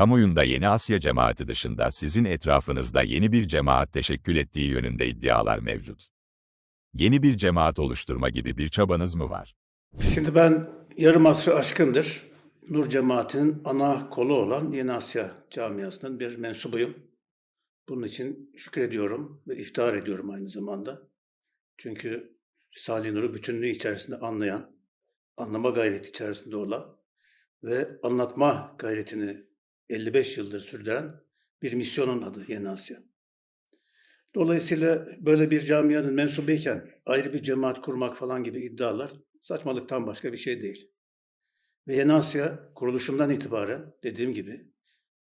kamuoyunda Yeni Asya cemaati dışında sizin etrafınızda yeni bir cemaat teşekkül ettiği yönünde iddialar mevcut. Yeni bir cemaat oluşturma gibi bir çabanız mı var? Şimdi ben yarım asrı aşkındır Nur Cemaati'nin ana kolu olan Yeni Asya camiasının bir mensubuyum. Bunun için şükrediyorum ve iftihar ediyorum aynı zamanda. Çünkü Risale-i Nur'u bütünlüğü içerisinde anlayan, anlama gayreti içerisinde olan ve anlatma gayretini 55 yıldır sürdüren bir misyonun adı Yeni Asya. Dolayısıyla böyle bir camianın mensubuyken ayrı bir cemaat kurmak falan gibi iddialar saçmalıktan başka bir şey değil. Ve Yeni Asya kuruluşundan itibaren dediğim gibi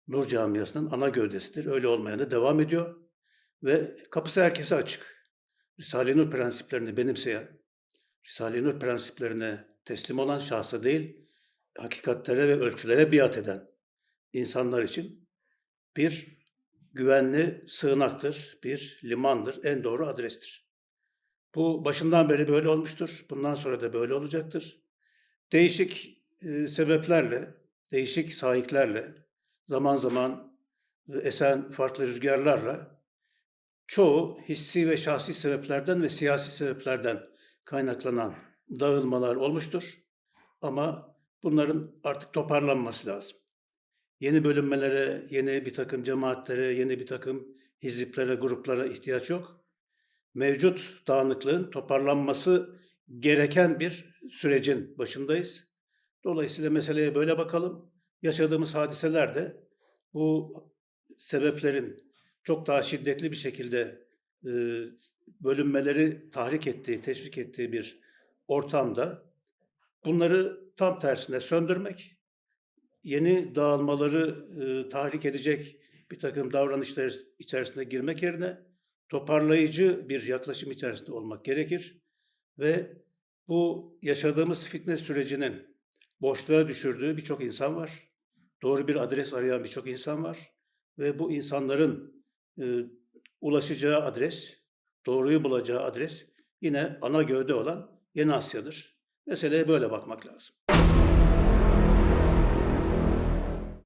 Nur Camiası'nın ana gövdesidir. Öyle olmaya da devam ediyor. Ve kapısı herkese açık. Risale-i Nur prensiplerini benimseyen, Risale-i Nur prensiplerine teslim olan şahsa değil, hakikatlere ve ölçülere biat eden insanlar için bir güvenli sığınaktır, bir limandır, en doğru adrestir. Bu başından beri böyle olmuştur. Bundan sonra da böyle olacaktır. Değişik e, sebeplerle, değişik sahiplerle, zaman zaman esen farklı rüzgarlarla çoğu hissi ve şahsi sebeplerden ve siyasi sebeplerden kaynaklanan dağılmalar olmuştur. Ama bunların artık toparlanması lazım. Yeni bölünmelere, yeni bir takım cemaatlere, yeni bir takım hiziplere, gruplara ihtiyaç yok. Mevcut dağınıklığın toparlanması gereken bir sürecin başındayız. Dolayısıyla meseleye böyle bakalım. Yaşadığımız hadiseler de bu sebeplerin çok daha şiddetli bir şekilde e, bölünmeleri tahrik ettiği, teşvik ettiği bir ortamda bunları tam tersine söndürmek, yeni dağılmaları e, tahrik edecek bir takım davranışlar içerisine girmek yerine toparlayıcı bir yaklaşım içerisinde olmak gerekir ve bu yaşadığımız fitne sürecinin boşluğa düşürdüğü birçok insan var. Doğru bir adres arayan birçok insan var ve bu insanların e, ulaşacağı adres, doğruyu bulacağı adres yine ana gövde olan Yeni Asya'dır. Meseleye böyle bakmak lazım.